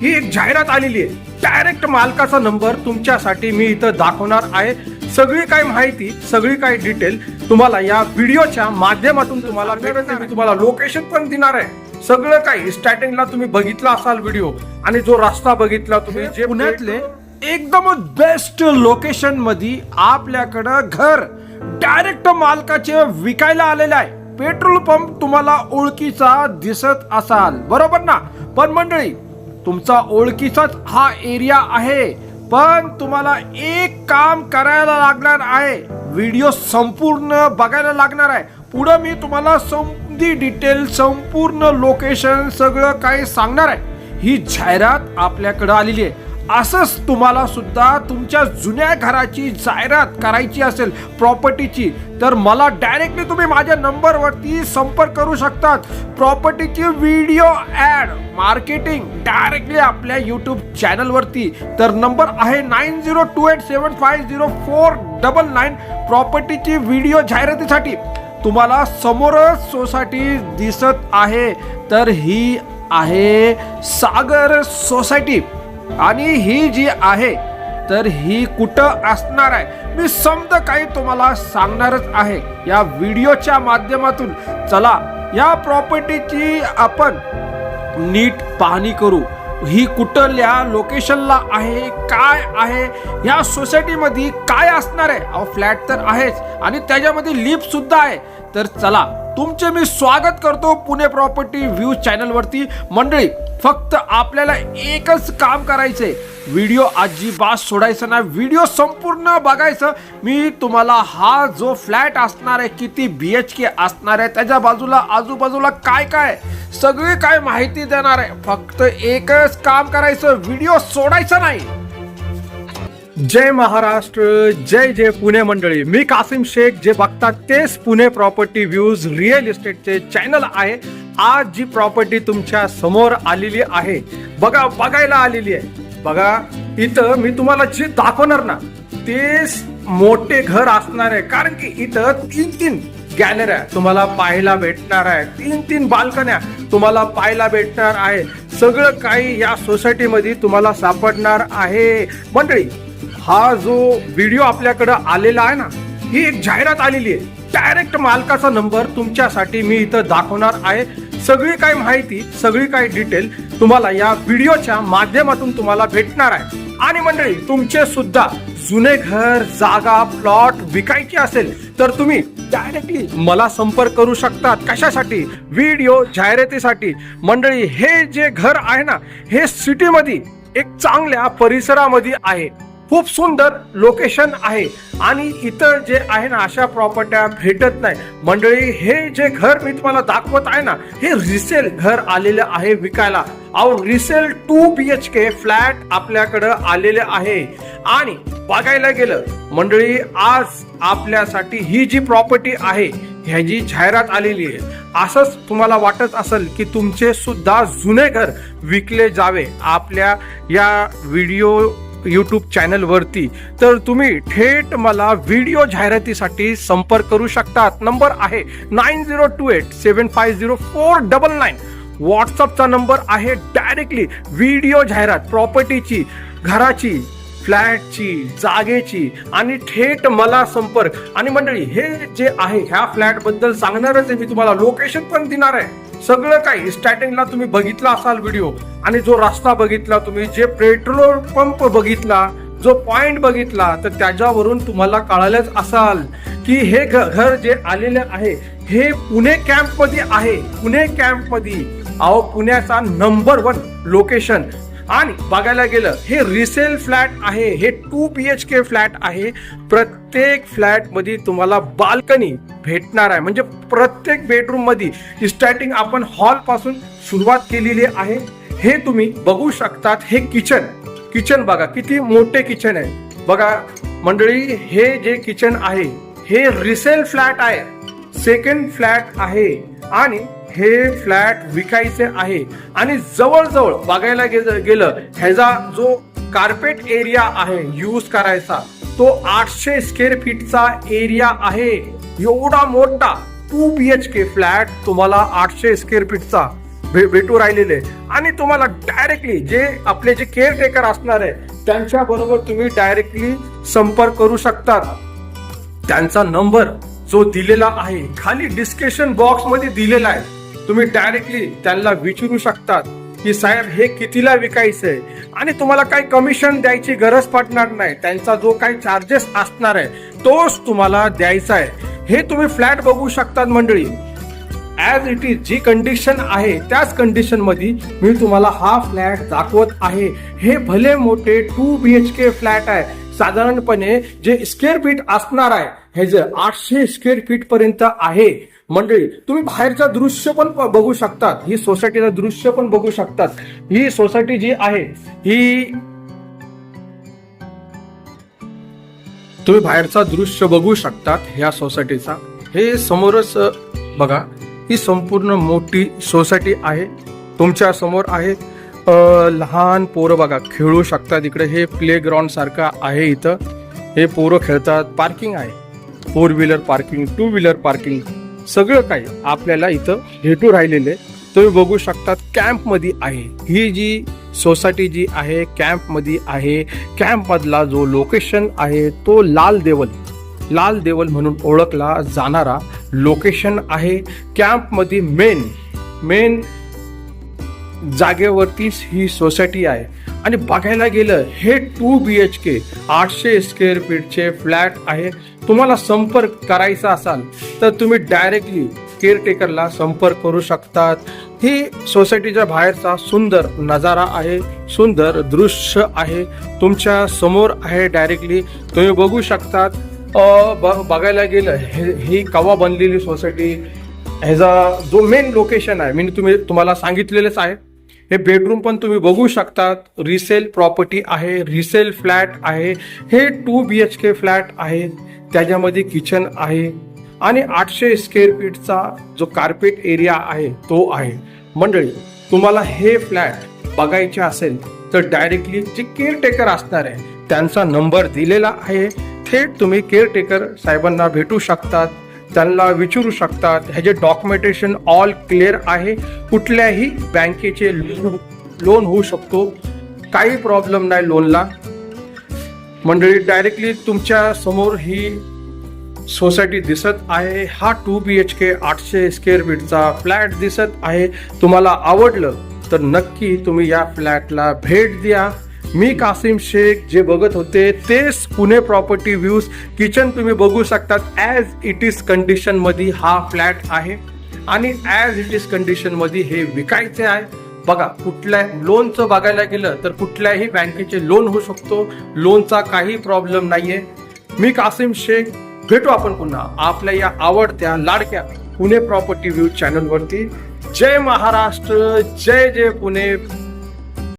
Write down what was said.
ही एक जाहिरात आलेली आहे. डायरेक्ट मालकाचा नंबर तुमच्यासाठी मी इथं दाखवणार आहे. सगळी काही माहिती सगळी काही डिटेल तुम्हाला या व्हिडिओच्या माध्यमातून तुम्हाला मी तुम्हाला लोकेशन पण देणार आहे. सगळं काही स्टार्टिंगला तुम्ही बघितला असाल व्हिडिओ आणि जो रस्ता बघितला तुम्ही जे पुण्यातले एकदम बेस्ट लोकेशनमध्ये आपल्याकडं घर. डायरेक्ट मालकाचे विकायला आलेले आहे. पेट्रोल पंप तुम्हाला ओळखीचा दिसत असाल. बरोबर ना? पण मंडळी तुमचा ओळखीचाच हा एरिया आहे पण तुम्हाला एक काम करायला लागणार आहे. व्हिडिओ संपूर्ण बघायला लागणार आहे. पुढं मी तुम्हाला समधी डिटेल संपूर्ण लोकेशन सगळं काही सांगणार आहे. ही जाहिरात आपल्याकडे आलेली आहे. असंच तुम्हाला सुद्धा तुमच्या जुन्या घराची जाहिरात करायची असेल प्रॉपर्टीची तर मला डायरेक्टली तुम्ही माझ्या नंबरवरती संपर्क करू शकतात. प्रॉपर्टीची व्हिडिओ ॲड मार्केटिंग डायरेक्टली आपल्या यूट्यूब चॅनलवरती तर नंबर आहे nine zero two eight seven five zero four double nine प्रॉपर्टीची video जाहिरातीसाठी तुम्हाला समोरच सोसायटी दिसत आहे. तर ही आहे सागर सोसायटी. आणि ही जी आहे तर ही कुठं असणार आहे? मी समज काही तुम्हाला सांगणारच आहे. या व्हिडिओच्या माध्यमातून चला या प्रॉपर्टीची आपण नीट पाहणी करू. ही कुठल्या लोकेशनला आहे? काय आहे? या सोसायटीमध्ये काय असणार आहे? अहो फ्लॅट तर आहेच आणि त्याच्यामध्ये लिफ्ट सुद्धा आहे. तर चला तुमचे मी स्वागत करतो पुणे प्रॉपर्टी व्ह्यू चॅनलवरती. मंडळी फक्त आपल्याला एकच काम करायचंय. व्हिडिओ अजिबात सोडायचं नाही. व्हिडिओ संपूर्ण बघायचं. मी तुम्हाला हा जो फ्लॅट असणार आहे किती बी एच के असणार आहे त्याच्या बाजूला आजूबाजूला काय काय सगळी काय माहिती देणार आहे. फक्त एकच काम करायचं. व्हिडिओ सोडायचं नाही. जय महाराष्ट्र जय जय पुणे मंडळी. मी कासिम शेख जे बघतात तेच पुणे प्रॉपर्टी व्ह्यूज रिअल इस्टेटचे चॅनल आहे. आज जी प्रॉपर्टी तुमच्यासमोर आलेली आहे बघा बघायला आलेली आहे. बघा इथं मी तुम्हाला जे दाखवणार ना तेच मोठे घर असणार आहे. कारण की इथं तीन तीन गॅलऱ्या तुम्हाला पाहायला भेटणार आहे. तीन तीन बाल्कन्या तुम्हाला पाहायला भेटणार आहे. सगळं काही या सोसायटीमध्ये तुम्हाला सापडणार आहे. मंडळी हा जो व्हिडिओ आपल्याकडं आलेला आहे ना ही एक जाहिरात आलेली आहे. डायरेक्ट मालकाचा नंबर तुमच्यासाठी मी इथं दाखवणार आहे. सगळी काही माहिती सगळी काही डिटेल तुम्हाला या व्हिडिओच्या माध्यमातून तुम्हाला भेटणार आहे. आणि मंडळी तुमचे सुद्धा जुने घर जागा प्लॉट विकायची असेल तर तुम्ही डायरेक्टली मला संपर्क करू शकतात. कशासाठी? व्हिडिओ जाहिरातीसाठी. मंडळी हे जे घर आहे ना हे सिटीमध्ये एक चांगल्या परिसरामध्ये आहे. खूप सुंदर लोकेशन आहे. आणि इतर जे आहे ना अशा प्रॉपर्ट्या भेटत नाही. मंडळी हे जे घर मी तुम्हाला दाखवत आहे ना हे रिसेल घर आलेलं आहे विकायला. अहो resale two B H K flat आपल्याकडं आलेले आहे. आणि बघायला गेलं मंडळी आज आपल्यासाठी ही जी प्रॉपर्टी आहे ह्याची जाहिरात आलेली आहे. असंच तुम्हाला वाटत असेल की तुमचे सुद्धा जुने घर विकले जावे. आपल्या या व्हिडिओ यूट्यूब चॅनलवरती तर तुम्ही थेट मला व्हिडिओ जाहिरातीसाठी संपर्क करू शकतात. नंबर आहे nine zero two eight seven five zero four double nine व्हॉट्सअपचा number आहे डायरेक्टली व्हिडिओ जाहिरात प्रॉपर्टीची घराची फ्लॅटची जागेची आणि थेट मला संपर्क. आणि मंडळी हे जे आहे ह्या फ्लॅटबद्दल सांगणारच आहे मी तुम्हाला लोकेशन पण देणार आहे. सगळं काही स्टार्टिंगला तुम्ही बघितला असाल व्हिडिओ आणि जो रस्ता बघितला तुम्ही जे पेट्रोल पंप बघितला जो पॉइंट बघितला तर त्याच्यावरून तुम्हाला कळालंच असाल की हे घ- घर जे आलेले आहे हे पुणे कॅम्पमध्ये आहे. पुणे कॅम्पमध्ये अहो पुण्याचा नंबर वन लोकेशन आणि बघायला गेलं हे रिसेल फ्लॅट आहे हे two B H K flat आहे. प्रत्येक फ्लॅटमध्ये तुम्हाला बाल्कनी भेटणार आहे. म्हणजे प्रत्येक बेडरूममध्ये स्टार्टिंग आपण हॉलपासून सुरुवात केलेली आहे. हे तुम्ही बघू शकतात. हे किचन किचन बघा किती मोठे किचन आहे. बघा मंडळी हे जे किचन आहे हे रिसेल फ्लॅट आहे. सेकंड फ्लॅट आहे. आणि हे फ्लॅट विकायचे आहे. आणि जवळजवळ बघायला गेलं ह्याचा जो कार्पेट एरिया आहे यूज करायचा तो आठशे स्क्वेअर फीटचा एरिया आहे. एवढा मोठा two B H K flat तुम्हाला आठशे स्क्वेअर फीटचा भे- भेटू राहिलेले. आणि तुम्हाला डायरेक्टली जे आपले जे केअरटेकर असणार आहे त्यांच्या बरोबर तुम्ही डायरेक्टली संपर्क करू शकतात त्यांचा नंबर जो दिलेला आहे खाली डिस्कशन बॉक्समध्ये दिलेला आहे. तुम्ही डायरेक्टली त्यांना विचारू शकतात की साहेब हे कितीला विकायचंय? आणि तुम्हाला काही कमिशन द्यायची गरज पडणार नाही. त्यांचा जो काही चार्जेस असणार आहे तोच तुम्हाला द्यायचा आहे. हे तुम्ही फ्लॅट बघू शकतात मंडळी. ॲज इट इज जी कंडिशन आहे त्याच कंडिशनमध्ये मी तुम्हाला हा फ्लॅट दाखवत आहे. हे भले मोठे two B H K flat आहे. साधारणपणे जे स्क्वेअर फीट असणार आहे हे जे आठशे स्क्वेअर फीट पर्यंत आहे. मंडळी तुम्ही बाहेरचं दृश्य पण बघू शकतात. ही सोसायटीचं दृश्य पण बघू शकतात. ही सोसायटी जी आहे ही तुम्ही बाहेरचा दृश्य बघू शकतात ह्या सोसायटीचा हे समोरच बघा ही संपूर्ण मोठी सोसायटी आहे. तुमच्यासमोर आहे लहान पोरं बघा खेळू शकतात इकडे. हे प्ले ग्राउंड सारखं आहे इथं. हे पोरं खेळतात. पार्किंग आहे. Four wheeler parking two wheeler parking सगळं काही आपल्याला इथं भेटू राहिलेले तुम्ही बघू शकतात कॅम्पमध्ये आहे. ही जी सोसायटी जी आहे कॅम्पमध्ये आहे. कॅम्प मधला जो लोकेशन आहे तो लाल देवल. लाल देवल म्हणून ओळखला जाणारा लोकेशन आहे. कॅम्पमध्ये मेन मेन जागेवरतीच ही सोसायटी आहे. आणि बघायला गेलं हे टू बी एच के आठशे स्क्वेअर फीटचे फ्लॅट आहे. तुम्हाला संपर्क करायचा असाल तर तुम्ही डायरेक्टली केअरटेकरला संपर्क करू शकतात. ही सोसायटीच्या बाहेरचा सुंदर नजारा आहे सुंदर दृश्य आहे. तुमच्यासमोर आहे डायरेक्टली तुम्ही बघू शकतात. ब- बघायला गेलं हे ही कवा बनलेली सोसायटी ह्याचा जो मेन लोकेशन आहे मी तुम्ही तुम्हाला सांगितलेलंच आहे. हे बेडरूम पण तुम्ही बघू शकतात. रिसेल प्रॉपर्टी आहे रिसेल फ्लॅट आहे. हे two B H K flat आहे. त्याच्यामध्ये किचन आहे. आणि आठशे स्क्वेअर फीटचा जो कार्पेट एरिया आहे तो आहे. मंडळी तुम्हाला हे फ्लॅट बघायचे असेल तर डायरेक्टली जे केअरटेकर असणार आहे त्यांचा नंबर दिलेला आहे. थेट तुम्ही केअरटेकर साहेबांना भेटू शकतात. त्यांना विचारू शकतात. ह्याचे डॉक्युमेंटेशन ऑल क्लिअर आहे कुठल्याही बँकेचे लोन होऊ शकतो. काही प्रॉब्लेम नाही लोनला मंडळी डायरेक्टली तुमच्यासमोर ही सोसायटी दिसत आहे. हा टू बी एच के आठशे स्क्वेअर फीटचा फ्लॅट दिसत आहे. तुम्हाला आवडलं तर नक्की तुम्ही या फ्लॅटला भेट द्या. मी कासिम शेख जे बघत होते तेच पुणे प्रॉपर्टी व्ह्यूज किचन तुम्ही बघू शकतात ॲज इट इज कंडिशनमध्ये हा फ्लॅट आहे. आणि ॲज इट इज कंडिशनमध्ये हे विकायचे आहे. बघा कुठल्या लोनचं बघायला गेलं तर कुठल्याही बँकेचे लोन होऊ शकतो. लोनचा काही प्रॉब्लेम नाहीये. मी कासिम शेख भेटू आपण पुन्हा आपल्या या आवडत्या लाडक्या पुणे प्रॉपर्टी व्ह्यू चॅनलवरती जय महाराष्ट्र जय जय पुणे.